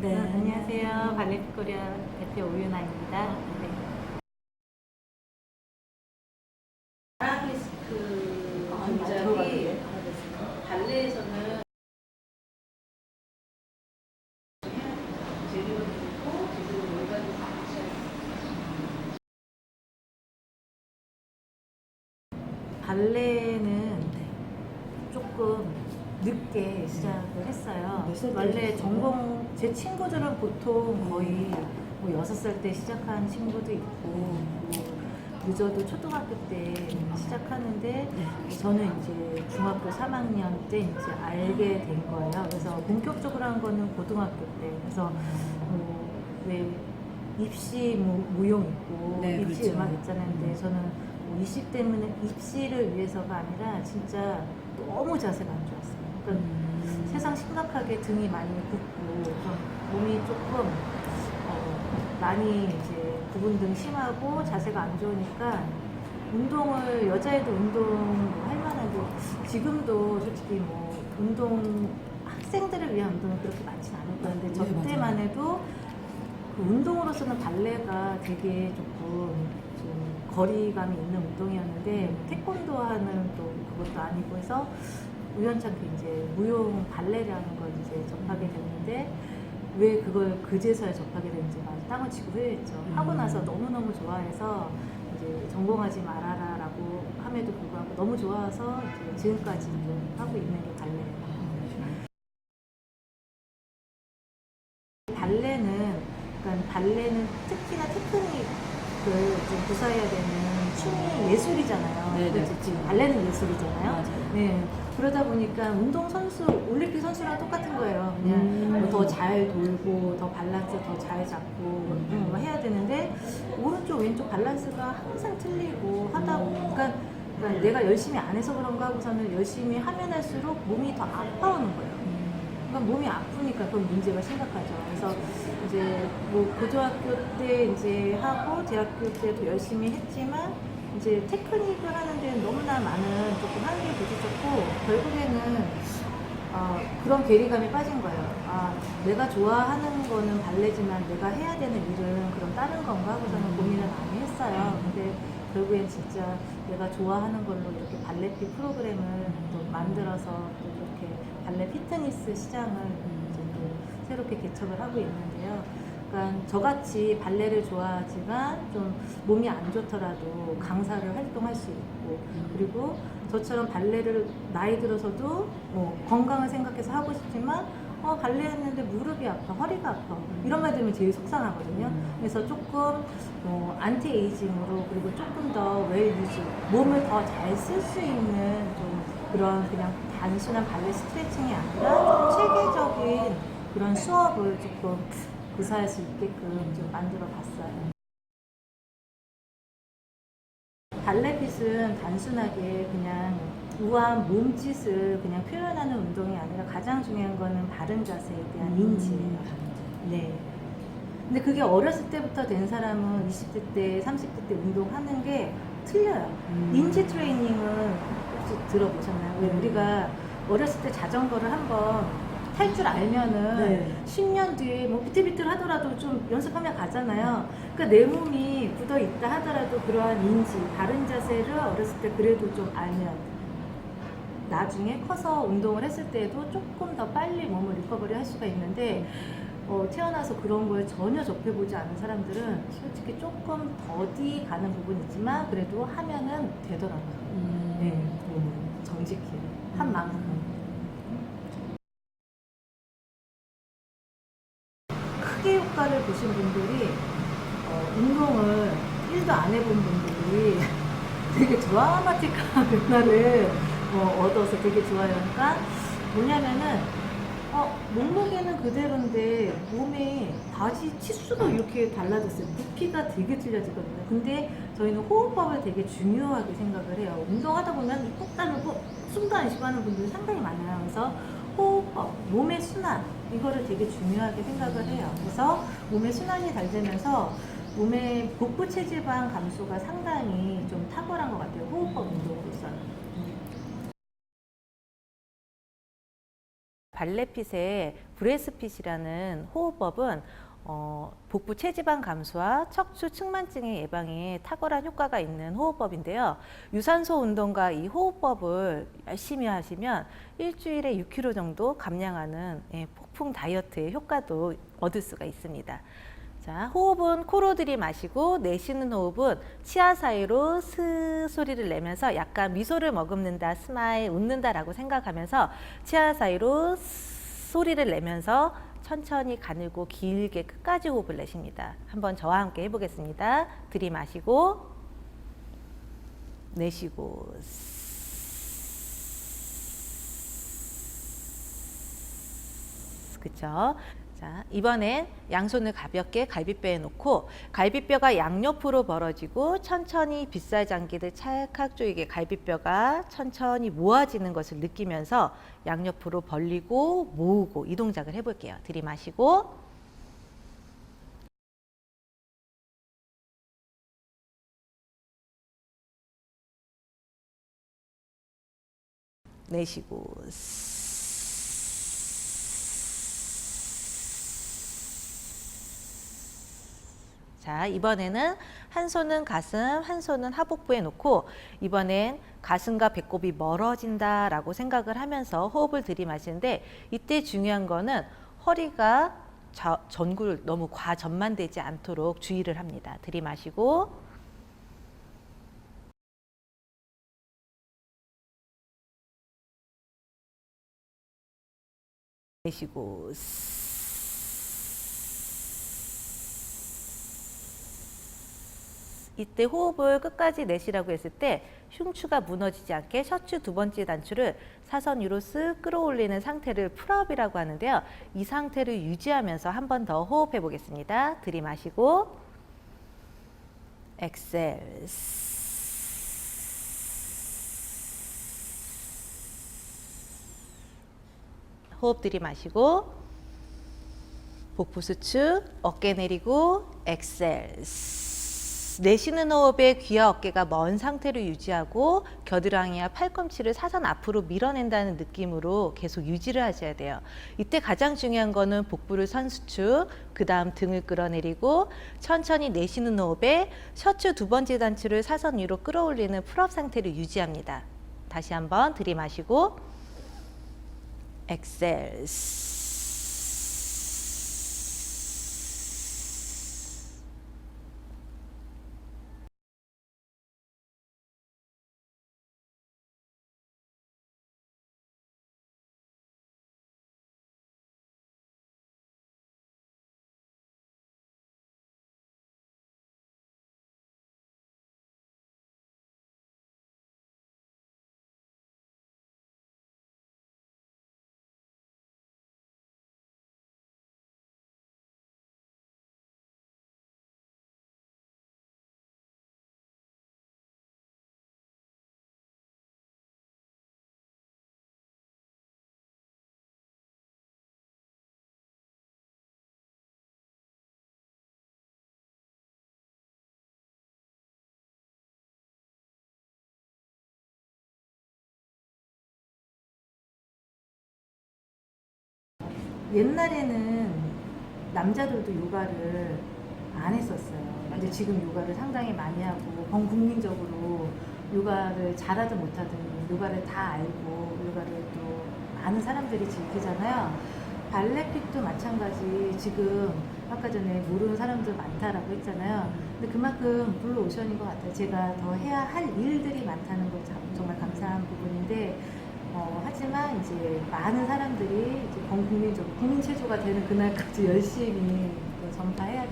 네, 네. 어, 안녕하세요. 발레트 코리아 대표 오윤아입니다. 네. 아라베스크 아, 동작이 발레에서는 재료도 좋고 재료 놀다도 같이 발레는 조금 늦게 시작을 했어요. 몇 살때 원래? 전공 제 친구들은 보통 거의 뭐 여섯 살 때 시작한 친구도 있고 뭐 늦어도 초등학교 때 시작하는데 네. 저는 이제 중학교 3학년 때 이제 알게 된 거예요. 그래서 본격적으로 한 거는 고등학교 때. 그래서 뭐왜 입시 뭐 무용 있고 네, 입시 그렇죠. 음악 있잖아요. 근데 저는 뭐 입시 때문에 입시를 위해서가 아니라 진짜 너무 자세가 안 좋았어요. 음. 세상 심각하게 등이 많이 붓고 좀 몸이 조금 어, 많이 이제 부분 등 심하고 자세가 안 좋으니까 운동을 여자애도 운동 뭐할 만하고 지금도 솔직히 뭐 운동 학생들을 위한 운동은 그렇게 많지는 않을 저 네, 맞아요. 때만 해도 그 운동으로서는 발레가 되게 조금 좀 거리감이 있는 운동이었는데 태권도 하는 또 그것도 아니고 해서 우연찮게 이제 무용 발레라는 걸 이제 접하게 됐는데 왜 그걸 그제서야 접하게 됐는지 막 땅을 치고 후회했죠. 하고 음. 나서 너무너무 좋아해서 이제 전공하지 말아라 라고 함에도 불구하고 너무 좋아서 이제 지금까지 이제 하고 있는 게 발레예요. 발레는 그러니까 발레는 특히나 테크닉을 좀 구사해야 되는 춤이 예술이잖아요. 네네. 그렇죠? 지금 발레는 예술이잖아요. 맞아요. 네. 그러다 보니까 운동 선수, 올림픽 선수랑 똑같은 거예요. 그냥 음. 더잘 돌고, 더 밸런스 더 잘 잡고 음, 뭐 해야 되는데 오른쪽 왼쪽 밸런스가 항상 틀리고 하다 보니까 그러니까 내가 열심히 안 해서 그런가 하고서는 열심히 하면 할수록 몸이 더 아파오는 거예요. 그러니까 몸이 아프니까 그건 문제가 심각하죠. 그래서 이제 뭐 고등학교 때 이제 하고 대학교 때도 열심히 했지만 이제 테크닉을 하는 데는 너무나 많은 조금 한계에 부딪혔고 결국에는 어, 그런 괴리감에 빠진 거예요. 아, 내가 좋아하는 거는 발레지만 내가 해야 되는 일은 그럼 다른 건가 하고서는 고민을 많이 했어요. 근데 결국엔 진짜 내가 좋아하는 걸로 이렇게 발레피 프로그램을 또 만들어서 또 이렇게 발레 피트니스 시장을 이제 또 새롭게 개척을 하고 있는데요. 그러니까 저같이 발레를 좋아하지만 좀 몸이 안 좋더라도 강사를 활동할 수 있고 그리고 저처럼 발레를 나이 들어서도 뭐 건강을 생각해서 하고 싶지만 어 발레 했는데 무릎이 아파 허리가 아파 이런 말 들으면 제일 속상하거든요. 그래서 조금 뭐 안티에이징으로 그리고 조금 더 웰유즈 몸을 더 잘 쓸 수 있는 좀 그런 그냥 단순한 발레 스트레칭이 아니라 좀 체계적인 그런 수업을 조금 구사할 수 있게끔 좀 만들어 봤어요. 발레핏은 단순하게 그냥 우아한 몸짓을 그냥 표현하는 운동이 아니라 가장 중요한 거는 바른 자세에 대한 인지예요. 네. 근데 그게 어렸을 때부터 된 사람은 20대 때, 30대 때 운동하는 게 틀려요. 음. 인지 트레이닝은 혹시 들어보셨나요? 왜 네. 우리가 어렸을 때 자전거를 한번 탈줄 알면은 네. 10년 뒤에 뭐 비틀비틀 하더라도 좀 연습하면 가잖아요. 그러니까 내 몸이 굳어 있다 하더라도 그러한 인지, 바른 자세를 어렸을 때 그래도 좀 알면 나중에 커서 운동을 했을 때도 조금 더 빨리 몸을 리커버리 할 수가 있는데 어, 태어나서 그런 걸 전혀 접해보지 않은 사람들은 솔직히 조금 더디 가는 부분이 있지만 그래도 하면은 되더라고요. 음. 네, 몸을 정직히 한 만큼. 효과를 보신 분들이 어, 운동을 1도 안 해본 분들이 되게 드라마틱한 변화를 어, 얻어서 되게 좋아요. 그러니까 뭐냐면은 어, 몸무게는 그대로인데 몸에 바지 치수도 이렇게 달라졌어요. 부피가 되게 틀려지거든요. 근데 저희는 호흡법을 되게 중요하게 생각을 해요. 운동하다 보면 꼭 따르고 숨도 안 쉬고 하는 분들이 상당히 많아요. 그래서 몸의 순환 이거를 되게 중요하게 생각을 해요. 그래서 몸의 순환이 잘 되면서 몸의 복부 체지방 감소가 상당히 좀 탁월한 것 같아요. 호흡법 운동으로서는. 발레핏의 브레스핏이라는 호흡법은 어, 복부 체지방 감소와 척추 측만증의 예방에 탁월한 효과가 있는 호흡법인데요. 유산소 운동과 이 호흡법을 열심히 하시면 일주일에 6kg 정도 감량하는 예, 폭풍 다이어트의 효과도 얻을 수가 있습니다. 자, 호흡은 코로 들이마시고 내쉬는 호흡은 치아 사이로 스 소리를 내면서 약간 미소를 머금는다, 스마일, 웃는다라고 생각하면서 치아 사이로 스 소리를 내면서 천천히 가늘고 길게 끝까지 호흡을 내쉽니다. 한번 저와 함께 해보겠습니다. 들이마시고 내쉬고 그쵸? 자, 이번엔 양손을 가볍게 갈비뼈에 놓고 갈비뼈가 양옆으로 벌어지고 천천히 빗살 장기를 찰칵 조이게 갈비뼈가 천천히 모아지는 것을 느끼면서 양옆으로 벌리고 모으고 이 동작을 해볼게요. 들이마시고 내쉬고 자, 이번에는 한 손은 가슴, 한 손은 하복부에 놓고 이번엔 가슴과 배꼽이 멀어진다라고 생각을 하면서 호흡을 들이마시는데 이때 중요한 거는 허리가 자- 전굴 너무 과전만되지 않도록 주의를 합니다. 들이마시고 내쉬고 이때 호흡을 끝까지 내쉬라고 했을 때 흉추가 무너지지 않게 셔츠 두 번째 단추를 사선 위로 쓱 끌어올리는 상태를 풀업이라고 하는데요. 이 상태를 유지하면서 한 번 더 호흡해 보겠습니다. 들이마시고 엑셀 호흡 들이마시고 복부 수축 어깨 내리고 엑셀 내쉬는 호흡에 귀와 어깨가 먼 상태로 유지하고 겨드랑이와 팔꿈치를 사선 앞으로 밀어낸다는 느낌으로 계속 유지를 하셔야 돼요. 이때 가장 중요한 거는 복부를 선수축, 그 다음 등을 끌어내리고 천천히 내쉬는 호흡에 셔츠 두 번째 단추를 사선 위로 끌어올리는 풀업 상태를 유지합니다. 다시 한번 들이마시고 엑셀 옛날에는 남자들도 요가를 안 했었어요. 근데 지금 요가를 상당히 많이 하고 전 국민적으로 요가를 잘하든 못하든 요가를 다 알고 요가를 또 많은 사람들이 즐기잖아요. 발레핏도 마찬가지 지금 아까 전에 모르는 사람들 많다라고 했잖아요. 근데 그만큼 블루 오션인 것 같아요. 제가 더 해야 할 일들이 많다는 거 참- 정말 감사한 부분인데 어, 하지만 이제 많은 사람들이 이제 전 국민적 국민 체조가 되는 그날까지 열심히 또 전파해야